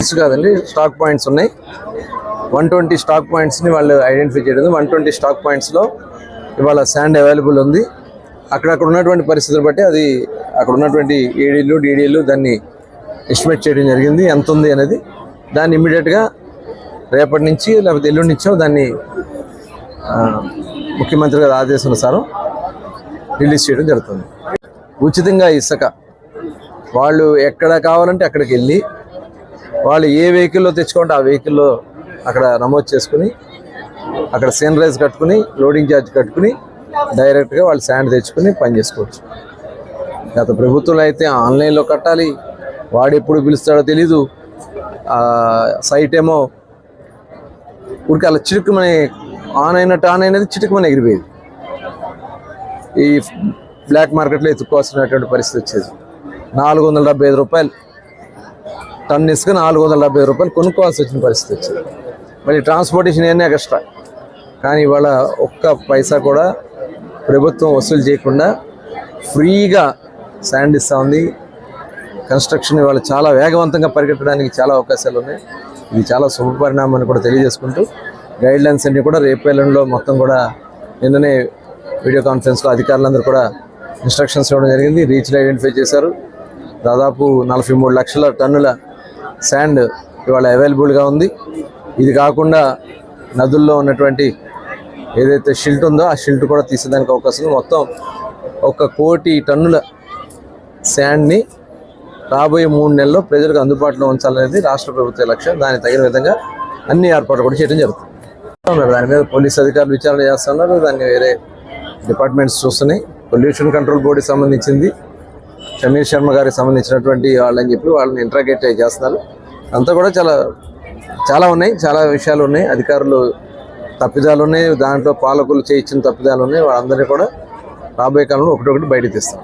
First కాదండి stock points ఉన్నాయి. One twenty stock పాయింట్స్ని వాళ్ళు ఐడెంటిఫై చేయడం వన్ ట్వంటీ స్టాక్ పాయింట్స్లో ఇవాళ శాండ్ అవైలబుల్ ఉంది. అక్కడక్కడ ఉన్నటువంటి పరిస్థితులు బట్టి అది అక్కడ ఉన్నటువంటి ఏడీలు డీడీలు దాన్ని ఎస్టిమేట్ చేయడం జరిగింది. ఎంత ఉంది అనేది దాన్ని ఇమ్మీడియట్గా రేపటి నుంచి లేకపోతే ఎల్లుండి నుంచో దాన్ని ముఖ్యమంత్రి గారి ఆదేశానుసారం రిలీజ్ చేయడం జరుగుతుంది. ఉచితంగా ఇసుక. వాళ్ళు ఎక్కడ కావాలంటే అక్కడికి వెళ్ళి వాళ్ళు ఏ వెహికల్లో తెచ్చుకుంటే ఆ వెహికల్లో అక్కడ నమోదు చేసుకుని అక్కడ సీనరైజ్ కట్టుకుని లోడింగ్ ఛార్జ్ కట్టుకుని డైరెక్ట్గా వాళ్ళు శాండ్ తెచ్చుకుని పని చేసుకోవచ్చు. గత ప్రభుత్వంలో అయితే ఆన్లైన్లో కట్టాలి. వాడు ఎప్పుడు పిలుస్తాడో తెలీదు. సైట్ ఏమో ఊరికి అలా చిటుకుమని ఆన్ అయినట్టు ఆన్ అయినది చిటుకుమని ఎగిరిపోయేది. ఈ బ్లాక్ మార్కెట్లో ఎత్తుక్కోవాల్సినటువంటి పరిస్థితి వచ్చేది. నాలుగు వందల డెబ్బై ఐదు రూపాయలు. టన్ ఇసుక నాలుగు వందల డెబ్బై రూపాయలు కొనుక్కోవాల్సి వచ్చిన పరిస్థితి వచ్చింది. మళ్ళీ ట్రాన్స్పోర్టేషన్ ఇవన్నీ ఎక్స్ట్రా. కానీ ఇవాళ ఒక్క పైసా కూడా ప్రభుత్వం వసూలు చేయకుండా ఫ్రీగా శాండ్ ఇస్తూ ఉంది. కన్స్ట్రక్షన్ ఇవాళ చాలా వేగవంతంగా పరిగెట్టడానికి చాలా అవకాశాలు ఉన్నాయి. ఇది చాలా శుభ అని కూడా తెలియజేసుకుంటూ గైడ్ లైన్స్ అన్ని కూడా రేపేలంలో మొత్తం కూడా నిన్ననే వీడియో కాన్ఫరెన్స్లో అధికారులందరూ కూడా ఇన్స్ట్రక్షన్స్ ఇవ్వడం జరిగింది. రీచ్లు ఐడెంటిఫై చేశారు. దాదాపు నలభై మూడు లక్షల టన్నుల శాండ్ ఇవాళ అవైలబుల్గా ఉంది. ఇది కాకుండా నదుల్లో ఉన్నటువంటి ఏదైతే షిల్ట్ ఉందో ఆ షిల్ట్ కూడా తీసేదానికి అవకాశం ఉంది. మొత్తం ఒక కోటి టన్నుల శాండ్ని రాబోయే మూడు నెలల్లో ప్రజలకు అందుబాటులో ఉంచాలనేది రాష్ట్ర ప్రభుత్వ లక్ష్యం. దానికి తగిన విధంగా అన్ని ఏర్పాట్లు కూడా చేయడం జరుగుతుంది. ఉన్నారు. దాని మీద పోలీస్ అధికారులు విచారణ చేస్తున్నారు. దాన్ని వేరే డిపార్ట్మెంట్స్ చూస్తున్నాయి. పొల్యూషన్ కంట్రోల్ బోర్డుకి సంబంధించింది. సమీర్ శర్మ గారికి సంబంధించినటువంటి వాళ్ళని చెప్పి వాళ్ళని ఇంట్రాగేట్ చేస్తున్నారు. అంతా కూడా చాలా చాలా ఉన్నాయి చాలా విషయాలు ఉన్నాయి. అధికారులు తప్పిదాలు ఉన్నాయి. దాంట్లో పాలకులు చేయించిన తప్పిదాలు ఉన్నాయి. వాళ్ళందరినీ కూడా రాబోయే కాలంలో ఒకటొకటి బయట తీస్తాం.